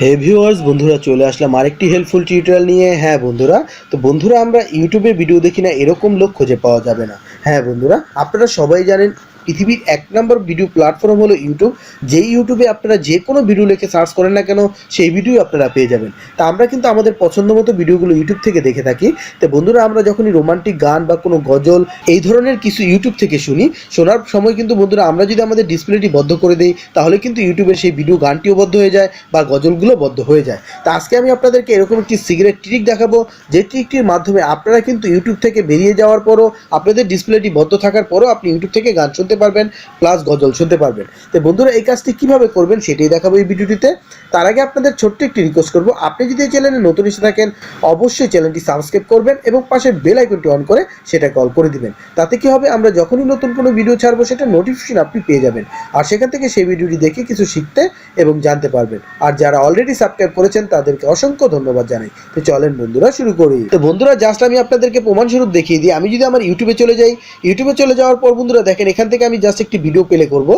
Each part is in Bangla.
হে ভিউয়ার্স বন্ধুরা, চলে আসলাম আরেকটি হেল্পফুল টিউটোরিয়াল নিয়ে। হ্যাঁ বন্ধুরা, তো বন্ধুরা, আমরা ইউটিউবে ভিডিও দেখি না, এরকম লোক খুঁজে পাওয়া যাবে না। হ্যাঁ বন্ধুরা, আপনারা সবাই জানেন পৃথিবীর এক নম্বর ভিডিও প্ল্যাটফর্ম হলো ইউটিউব যেই ইউটিউবে আপনারা যে কোনো ভিডিও লিখে সার্চ করেন না কেন, সেই ভিডিও আপনারা পেয়ে যাবেন। তা আমরা কিন্তু আমাদের পছন্দ মতো ভিডিওগুলো ইউটিউব থেকে দেখে থাকি। তো বন্ধুরা, আমরা যখনই রোমান্টিক গান বা কোনো গজল, এই ধরনের কিছু ইউটিউব থেকে শুনি, শোনার সময় কিন্তু বন্ধুরা, আমরা যদি আমাদের ডিসপ্লেটি বদ্ধ করে দিই, তাহলে কিন্তু ইউটিউবের সেই ভিডিও গানটিও বদ্ধ হয়ে যায় বা গজলগুলো বদ্ধ হয়ে যায়। তা আজকে আমি আপনাদেরকে এরকম একটি সিগারেট ট্রিক দেখাবো, যে ট্রিকটির মাধ্যমে আপনারা কিন্তু ইউটিউব থেকে বেরিয়ে যাওয়ার পরও, আপনাদের ডিসপ্লেটি বদ্ধ থাকার পরও আপনি ইউটিউব থেকে গান শুনতে পারবেন প্লাস গজল শুনতে পারবেন। তো বন্ধুরা, এই কাজটি কীভাবে করবেন সেটাই দেখাবো এই ভিডিওটিতে। তার আগে আপনাদের ছোট্ট একটি রিকোয়েস্ট করব, আপনি যদি এই চ্যানেলে নতুন এসে থাকেন, অবশ্যই চ্যানেলটি সাবস্ক্রাইব করবেন এবং পাশে বেল আইকনটি অন করে সেটা কল করে দিবেন। তাতে কি হবে, আমরা যখনই নতুন কোনো ভিডিও ছাড়বো, সেটা নোটিফিকেশন আপনি পেয়ে যাবেন। আর সেখান থেকে সেই ভিডিওটি দেখে কিছু শিখতে এবং জানতে পারবেন। আর যারা অলরেডি সাবস্ক্রাইব করেছেন, তাদেরকে অসংখ্য ধন্যবাদ জানাই। তো চলেন বন্ধুরা, শুরু করি। তো বন্ধুরা জাস্ট আমি আপনাদেরকে প্রমাণস্বরূপ দেখিয়ে দিই। আমি যদি আমার ইউটিউবে চলে যাই ইউটিউবে চলে যাওয়ার পর বন্ধুরা, দেখেন এখান থেকে আমি জাস্ট একটি ভিডিও প্লে করব।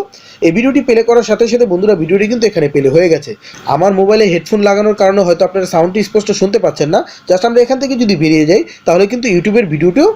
এই ভিডিওটি প্লে করার সাথে সাথে বন্ধুরা ভিডিওটি কিন্তু এখানে প্লে হয়ে গেছে। আমার মোবাইলে হেডফোন লাগানোর কারণে হয়তো আপনারা সাউন্ডটি স্পষ্ট শুনতে পাচ্ছেন না। জাস্ট আমরা এখান থেকে যদি বেরিয়ে যাই, তাহলে কিন্তু ইউটিউবের ভিডিওটিও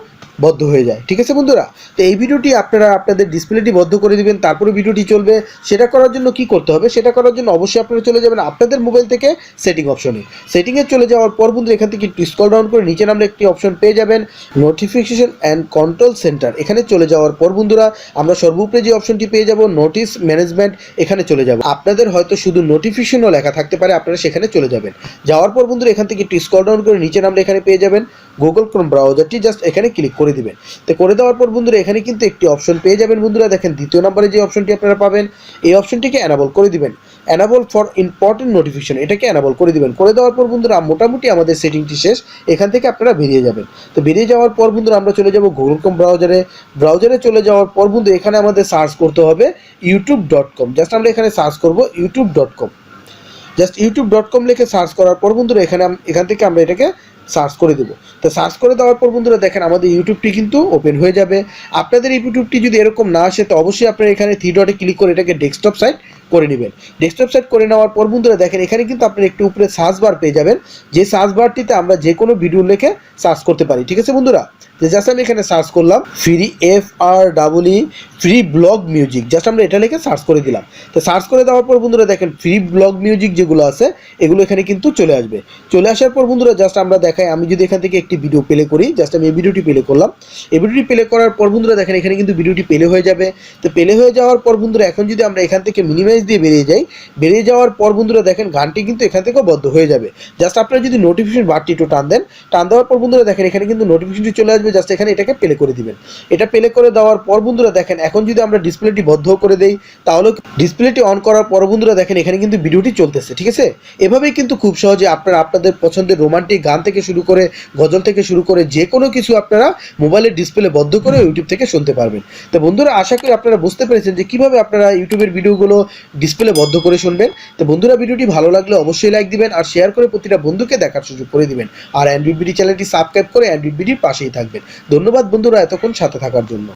বদ্ধ হয়ে যায়। ঠিক আছে বন্ধুরা? তো এই ভিডিওটি আপনারা আপনাদের ডিসপ্লেটি বদ্ধ করে দিবেন, তারপরে ভিডিওটি চলবে। সেটা করার জন্য কি করতে হবে? সেটা করার জন্য অবশ্যই আপনারা চলে যাবেন আপনাদের মোবাইল থেকে সেটিং অপশনে সেটিংয়ে চলে যাওয়ার পর বন্ধু এখান থেকে একটু স্ক্রল ডাউন করে নিচে নামলে একটি অপশন পেয়ে যাবেন নোটিফিকেশন অ্যান্ড কন্ট্রোল সেন্টার এখানে চলে যাওয়ার পর বন্ধুরা, আমরা সর্বোপরি যে অপশনটি পেয়ে যাব নোটিস ম্যানেজমেন্ট এখানে চলে যাব। আপনাদের হয়তো শুধু নোটিফিকেশনও লেখা থাকতে পারে, আপনারা সেখানে চলে যাবেন। যাওয়ার পর বন্ধুরা, এখান থেকে একটু স্ক্রল ডাউন করে নিচে নামলে এখানে পেয়ে যাবেন গুগল ক্রোম ব্রাউজারটি জাস্ট এখানে ক্লিক করে দিবেন। তো করে দেওয়ার পর বন্ধুরা, এখানে কিন্তু একটি অপশন পেয়ে যাবেন বন্ধুরা। দেখেন, দ্বিতীয় নম্বরে যে অপশনটি আপনারা পাবেন, এই অপশনটিকে অ্যানাবল করে দিবেন। অ্যানাবল ফর ইম্পর্টেন্ট নোটিফিকেশন এটাকে অ্যানাবল করে দিবেন। করে দেওয়ার পর বন্ধুরা, মোটামুটি আমাদের সেটিংটি শেষ। এখান থেকে আপনারা বেরিয়ে যাবেন। তো বেরিয়ে যাওয়ার পর বন্ধুরা, আমরা চলে যাব গুগল ক্রোম ব্রাউজারে ব্রাউজারে চলে যাওয়ার পর বন্ধু এখানে আমাদের সার্চ করতে হবে ইউটিউব ডট কম জাস্ট আমরা এখানে সার্চ করব YouTube dot com just YouTube dot com লিখে সার্চ করার পর বন্ধুরা, এখানে এখান থেকে আমরা এটাকে সার্চ করে দেবো। তো সার্চ করে দেওয়ার পর বন্ধুরা দেখেন, আমাদের ইউটিউবটি কিন্তু ওপেন হয়ে যাবে। আপনাদের ইউটিউবটি যদি এরকম না আসে, তো অবশ্যই আপনারা এখানে থ্রি ডটে ক্লিক করে এটাকে ডেস্কটপ সাইট করে নেবেন। ডেস্কটপ সাইট করে নেওয়ার পর বন্ধুরা দেখেন, এখানে কিন্তু আপনারা একটু উপরে সার্চ বার পেয়ে যাবেন। যে সার্চ বারটিতে আমরা যে কোনো ভিডিও লিখে সার্চ করতে পারি। ঠিক আছে বন্ধুরা? যে জাস্ট আমি এখানে সার্চ করলাম free F R double E free blog music just আমরা এটা লিখে সার্চ করে দিলাম। তো সার্চ করে দেওয়ার পর বন্ধুরা দেখেন ফ্রি ব্লগ মিউজিক যেগুলো আছে, এগুলো এখানে কিন্তু চলে আসবে। চলে আসার পর বন্ধুরা জাস্ট আমরা দেখাই আমি যদি এখান থেকে একটি ভিডিও প্লে করি জাস্ট আমি এই ভিডিওটি প্লে করলাম। এই ভিডিওটি প্লে করার পর বন্ধুরা দেখেন, এখানে কিন্তু ভিডিওটি প্লে হয়ে যাবে। তো প্লে হয়ে যাওয়ার পর বন্ধুরা, এখন যদি আমরা এখান থেকে মিনিমাইজ দিয়ে বেরিয়ে যাই, বেরিয়ে যাওয়ার পর বন্ধুরা দেখেন, গানটি কিন্তু এখান থেকেও বদ্ধ হয়ে যাবে। জাস্ট আপনারা যদি নোটিফিকেশন বারটি একটু টান দেন, টান দেওয়ার পর বন্ধুরা দেখেন, এখানে কিন্তু নোটিফিকেশনটি চলে আসবে জাস্ট এখানে এটাকে প্লে করে দিবেন। এটা প্লে করে দেওয়ার পর বন্ধুরা দেখেন, এখন যদি আমরা ডিসপ্লেটি বদ্ধ করে দেই তাহলে ডিসপ্লেটি অন করার পর বন্ধুরা দেখেন, এখানে কিন্তু ভিডিওটি চলতেছে, ঠিক আছে? এভাবেই কিন্তু খুব সহজে আপনারা আপনাদের পছন্দের রোমান্টিক গান থেকে শুরু করে গজল থেকে শুরু করে যে কোনো কিছু আপনারা মোবাইলের ডিসপ্লে বদ্ধ করে ইউটিউব থেকে শুনতে পারবেন। তো বন্ধুরা, আশা করি আপনারা বুঝতে পেরেছেন যে কীভাবে আপনারা ইউটিউবের ভিডিওগুলো ডিসপ্লে বদ্ধ করে শুনবেন। তো বন্ধুরা, ভিডিওটি ভালো লাগলে অবশ্যই লাইক দিবেন আর শেয়ার করে প্রতিটা বন্ধুকে দেখার সুযোগ করে দিবেন। আর অ্যান্ড্রয়েড বিডি চ্যানেলটি সাবস্ক্রাইব করে অ্যান্ড্রয়েড বিডির পাশেই থাকবেন। ধন্যবাদ বন্ধুরা এতক্ষণ সাথে থাকার জন্য।